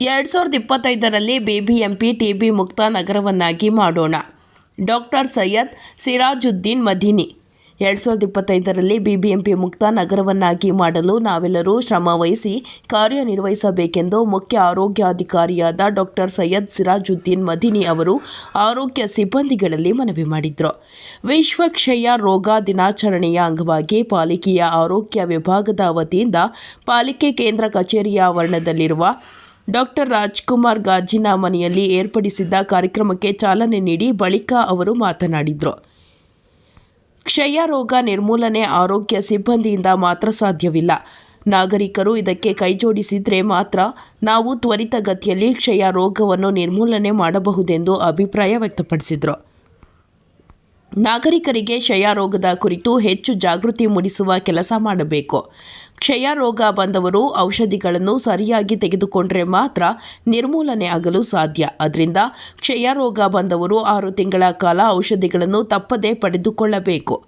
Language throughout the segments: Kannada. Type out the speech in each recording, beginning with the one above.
ಎರಡು ಸಾವಿರದ ಇಪ್ಪತ್ತೈದರಲ್ಲಿ ಬಿಬಿಎಂಪಿ ಟಿಬಿ ಮುಕ್ತ ನಗರವನ್ನಾಗಿ ಮಾಡೋಣ. ಡಾಕ್ಟರ್ ಸೈಯದ್ ಸಿರಾಜುದ್ದೀನ್ ಮದೀನಿ. ಎರಡು ಸಾವಿರದ ಇಪ್ಪತ್ತೈದರಲ್ಲಿ ಬಿಬಿಎಂಪಿ ಮುಕ್ತ ನಗರವನ್ನಾಗಿ ಮಾಡಲು ನಾವೆಲ್ಲರೂ ಶ್ರಮವಹಿಸಿ ಕಾರ್ಯನಿರ್ವಹಿಸಬೇಕೆಂದು ಮುಖ್ಯ ಆರೋಗ್ಯಾಧಿಕಾರಿಯಾದ ಡಾಕ್ಟರ್ ಸೈಯದ್ ಸಿರಾಜುದ್ದೀನ್ ಮದೀನಿ ಅವರು ಆರೋಗ್ಯ ಸಿಬ್ಬಂದಿಗಳಲ್ಲಿ ಮನವಿ ಮಾಡಿದರು. ವಿಶ್ವ ಕ್ಷಯ ರೋಗ ದಿನಾಚರಣೆಯ ಅಂಗವಾಗಿ ಪಾಲಿಕೆಯ ಆರೋಗ್ಯ ವಿಭಾಗದ ವತಿಯಿಂದ ಪಾಲಿಕೆ ಕೇಂದ್ರ ಕಚೇರಿಯ ಆವರಣದಲ್ಲಿರುವ ಡಾಕ್ಟರ್ ರಾಜ್ಕುಮಾರ್ ಗಾಜಿನ ಮನೆಯಲ್ಲಿ ಏರ್ಪಡಿಸಿದ್ದ ಕಾರ್ಯಕ್ರಮಕ್ಕೆ ಚಾಲನೆ ನೀಡಿ ಬಳಿಕ ಅವರು ಮಾತನಾಡಿದರು. ಕ್ಷಯ ರೋಗ ನಿರ್ಮೂಲನೆ ಆರೋಗ್ಯ ಸಿಬ್ಬಂದಿಯಿಂದ ಮಾತ್ರ ಸಾಧ್ಯವಿಲ್ಲ. ನಾಗರಿಕರು ಇದಕ್ಕೆ ಕೈಜೋಡಿಸಿದರೆ ಮಾತ್ರ ನಾವು ತ್ವರಿತಗತಿಯಲ್ಲಿ ಕ್ಷಯ ರೋಗವನ್ನು ನಿರ್ಮೂಲನೆ ಮಾಡಬಹುದೆಂದು ಅಭಿಪ್ರಾಯ ವ್ಯಕ್ತಪಡಿಸಿದರು. ನಾಗರಿಕರಿಗೆ ಕ್ಷಯ ರೋಗದ ಕುರಿತು ಹೆಚ್ಚು ಜಾಗೃತಿ ಮೂಡಿಸುವ ಕೆಲಸ ಮಾಡಬೇಕು. ಕ್ಷಯ ರೋಗ ಬಂದವರು ಔಷಧಿಗಳನ್ನು ಸರಿಯಾಗಿ ತೆಗೆದುಕೊಂಡರೆ ಮಾತ್ರ ನಿರ್ಮೂಲನೆ ಆಗಲು ಸಾಧ್ಯ. ಅದರಿಂದ ಕ್ಷಯ ರೋಗ ಬಂದವರು ಆರು ತಿಂಗಳ ಕಾಲ ಔಷಧಿಗಳನ್ನು ತಪ್ಪದೇ ಪಡೆದುಕೊಳ್ಳಬೇಕು.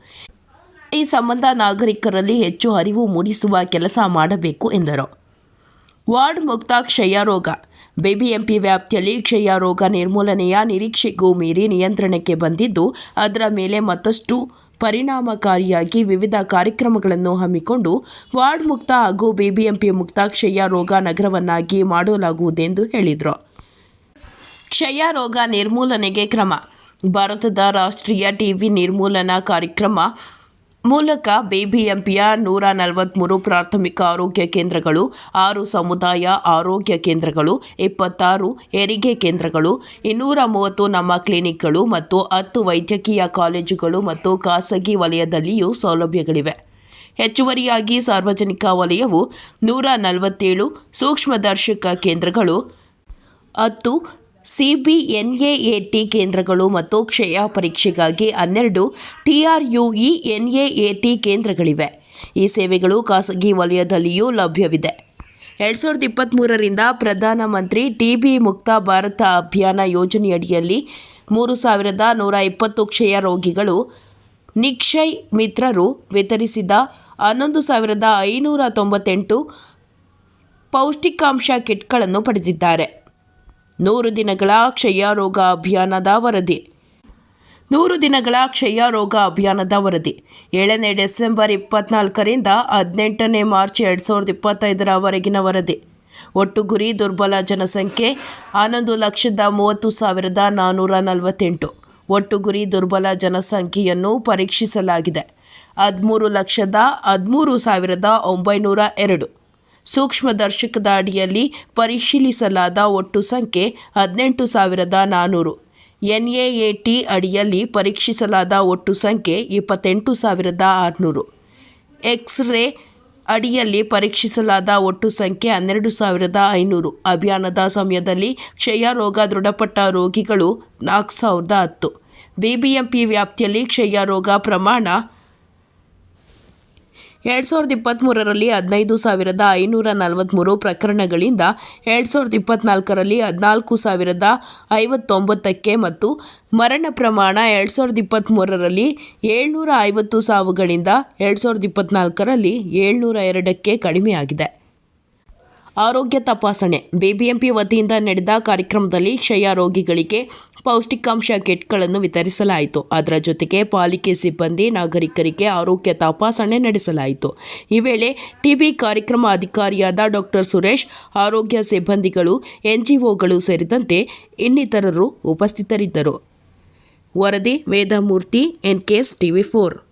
ಈ ಸಂಬಂಧ ನಾಗರಿಕರಲ್ಲಿ ಹೆಚ್ಚು ಅರಿವು ಮೂಡಿಸುವ ಕೆಲಸ ಮಾಡಬೇಕು ಎಂದರು. ವಾರ್ಡ್ ಮುಕ್ತ ಕ್ಷಯ ರೋಗ ಬಿಬಿಎಂಪಿ ವ್ಯಾಪ್ತಿಯಲ್ಲಿ ಕ್ಷಯ ರೋಗ ನಿರ್ಮೂಲನೆಯ ನಿರೀಕ್ಷೆಗೂ ಮೀರಿ ನಿಯಂತ್ರಣಕ್ಕೆ ಬಂದಿದ್ದು, ಅದರ ಮೇಲೆ ಮತ್ತಷ್ಟು ಪರಿಣಾಮಕಾರಿಯಾಗಿ ವಿವಿಧ ಕಾರ್ಯಕ್ರಮಗಳನ್ನು ಹಮ್ಮಿಕೊಂಡು, ವಾರ್ಡ್ ಮುಕ್ತ ಹಾಗೂ ಬಿಬಿಎಂಪಿ ಮುಕ್ತ ಕ್ಷಯ ರೋಗ ನಗರವನ್ನಾಗಿ ಮಾಡಲಾಗುವುದೆಂದು ಹೇಳಿದರು. ಕ್ಷಯ ರೋಗ ನಿರ್ಮೂಲನೆಗೆ ಕ್ರಮ. ಭಾರತದ ರಾಷ್ಟ್ರೀಯ ಟಿವಿ ನಿರ್ಮೂಲನಾ ಕಾರ್ಯಕ್ರಮ ಮೂಲಕ ಬಿಬಿಎಂಪಿಯ ನೂರ ನಲವತ್ತ್ಮೂರು ಪ್ರಾಥಮಿಕ ಆರೋಗ್ಯ ಕೇಂದ್ರಗಳು, ಆರು ಸಮುದಾಯ ಆರೋಗ್ಯ ಕೇಂದ್ರಗಳು, ಇಪ್ಪತ್ತಾರು ಹೆರಿಗೆ ಕೇಂದ್ರಗಳು, ಇನ್ನೂರ ಮೂವತ್ತು ನಮ್ಮ ಕ್ಲಿನಿಕ್ಗಳು ಮತ್ತು ಹತ್ತು ವೈದ್ಯಕೀಯ ಕಾಲೇಜುಗಳು ಮತ್ತು ಖಾಸಗಿ ವಲಯದಲ್ಲಿಯೂ ಸೌಲಭ್ಯಗಳಿವೆ. ಹೆಚ್ಚುವರಿಯಾಗಿ ಸಾರ್ವಜನಿಕ ವಲಯವು ನೂರ ನಲವತ್ತೇಳು ಸೂಕ್ಷ್ಮದರ್ಶಕ ಕೇಂದ್ರಗಳು, ಹತ್ತು ಸಿಬಿಎನ್ಎಎಟಿ ಕೇಂದ್ರಗಳು ಮತ್ತು ಕ್ಷಯ ಪರೀಕ್ಷೆಗಾಗಿ ಹನ್ನೆರಡು ಟಿಆರ್ಯುಇ ಎನ್ಎಎಟಿ ಕೇಂದ್ರಗಳಿವೆ. ಈ ಸೇವೆಗಳು ಖಾಸಗಿ ವಲಯದಲ್ಲಿಯೂ ಲಭ್ಯವಿದೆ. ಎರಡು ಸಾವಿರದ ಇಪ್ಪತ್ತ್ಮೂರರಿಂದ ಪ್ರಧಾನಮಂತ್ರಿ ಟಿಬಿ ಮುಕ್ತ ಭಾರತ ಅಭಿಯಾನ ಯೋಜನೆಯಡಿಯಲ್ಲಿ ಮೂರು ಸಾವಿರದ ನೂರ ಇಪ್ಪತ್ತು ಕ್ಷಯ ರೋಗಿಗಳು, ನಿಕ್ಷಯ್ ಮಿತ್ರರು ವಿತರಿಸಿದ ಹನ್ನೊಂದು ಸಾವಿರದ ಐನೂರ ತೊಂಬತ್ತೆಂಟು ಪೌಷ್ಟಿಕಾಂಶ ಕಿಟ್ಗಳನ್ನು ಪಡೆದಿದ್ದಾರೆ. ನೂರು ದಿನಗಳ ಕ್ಷಯ ರೋಗ ಅಭಿಯಾನದ ವರದಿ. ನೂರು ದಿನಗಳ ಕ್ಷಯ ರೋಗ ಅಭಿಯಾನದ ವರದಿ. ಏಳನೇ ಡಿಸೆಂಬರ್ ಇಪ್ಪತ್ನಾಲ್ಕರಿಂದ ಹದಿನೆಂಟನೇ ಮಾರ್ಚ್ ಎರಡು ಸಾವಿರದ ಇಪ್ಪತ್ತೈದರವರೆಗಿನ ವರದಿ. ಒಟ್ಟು ಗುರಿ ದುರ್ಬಲ ಜನಸಂಖ್ಯೆ ಹನ್ನೊಂದು ಲಕ್ಷದ ಮೂವತ್ತು ಸಾವಿರದ ನಾನ್ನೂರ ನಲವತ್ತೆಂಟು. ಒಟ್ಟು ಗುರಿ ದುರ್ಬಲ ಜನಸಂಖ್ಯೆಯನ್ನು ಪರೀಕ್ಷಿಸಲಾಗಿದೆ. ಹದಿಮೂರು ಲಕ್ಷದ ಹದಿಮೂರು ಸಾವಿರದ ಒಂಬೈನೂರ ಎರಡು. ಸೂಕ್ಷ್ಮದರ್ಶಕದ ಅಡಿಯಲ್ಲಿ ಪರಿಶೀಲಿಸಲಾದ ಒಟ್ಟು ಸಂಖ್ಯೆ ಹದಿನೆಂಟು ಸಾವಿರದ ನಾನ್ನೂರು ಎನ್ಎಎಟಿ ಅಡಿಯಲ್ಲಿ ಪರೀಕ್ಷಿಸಲಾದ ಒಟ್ಟು ಸಂಖ್ಯೆ ಇಪ್ಪತ್ತೆಂಟು ಸಾವಿರದ ಆರುನೂರು. ಎಕ್ಸ್ರೇ ಅಡಿಯಲ್ಲಿ ಪರೀಕ್ಷಿಸಲಾದ ಒಟ್ಟು ಸಂಖ್ಯೆ ಹನ್ನೆರಡು ಸಾವಿರದ ಐನೂರು. ಅಭಿಯಾನದ ಸಮಯದಲ್ಲಿ ಕ್ಷಯ ರೋಗ ದೃಢಪಟ್ಟ ರೋಗಿಗಳು ನಾಲ್ಕು ಸಾವಿರದ ಹತ್ತು. ಬಿಬಿಎಂಪಿ ವ್ಯಾಪ್ತಿಯಲ್ಲಿ ಕ್ಷಯ ರೋಗ ಪ್ರಮಾಣ ಎರಡು ಸಾವಿರದ ಇಪ್ಪತ್ತ್ಮೂರರಲ್ಲಿ ಹದಿನೈದು ಸಾವಿರದ ಐನೂರ ನಲವತ್ತ್ಮೂರು ಪ್ರಕರಣಗಳಿಂದ ಎರಡು ಸಾವಿರದ ಇಪ್ಪತ್ತ್ನಾಲ್ಕರಲ್ಲಿ ಹದಿನಾಲ್ಕು ಸಾವಿರದ ಐವತ್ತೊಂಬತ್ತಕ್ಕೆ ಮತ್ತು ಮರಣ ಪ್ರಮಾಣ ಎರಡು ಸಾವಿರದ ಇಪ್ಪತ್ತ್ಮೂರರಲ್ಲಿ ಏಳ್ನೂರ ಐವತ್ತು ಸಾವುಗಳಿಂದ ಎರಡು ಸಾವಿರದ ಇಪ್ಪತ್ತ್ನಾಲ್ಕರಲ್ಲಿ ಏಳ್ನೂರ ಎರಡಕ್ಕೆ ಕಡಿಮೆಯಾಗಿದೆ. ಆರೋಗ್ಯ ತಪಾಸಣೆ. ಬಿಬಿಎಂಪಿ ವತಿಯಿಂದ ನಡೆದ ಕಾರ್ಯಕ್ರಮದಲ್ಲಿ ಕ್ಷಯ ರೋಗಿಗಳಿಗೆ ಪೌಷ್ಟಿಕಾಂಶ ಕಿಟ್ಗಳನ್ನು ವಿತರಿಸಲಾಯಿತು. ಅದರ ಜೊತೆಗೆ ಪಾಲಿಕೆ ಸಿಬ್ಬಂದಿ, ನಾಗರಿಕರಿಗೆ ಆರೋಗ್ಯ ತಪಾಸಣೆ ನಡೆಸಲಾಯಿತು. ಈ ವೇಳೆ ಟಿಬಿ ಕಾರ್ಯಕ್ರಮ ಅಧಿಕಾರಿಯಾದ ಡಾಕ್ಟರ್ ಸುರೇಶ್, ಆರೋಗ್ಯ ಸಿಬ್ಬಂದಿಗಳು, ಎನ್ಜಿಒಗಳು ಸೇರಿದಂತೆ ಇನ್ನಿತರರು ಉಪಸ್ಥಿತರಿದ್ದರು. ವರದಿ, ವೇದಮೂರ್ತಿ, ಎನ್ಕೆಎಸ್ ಟಿವಿ ಫೋರ್.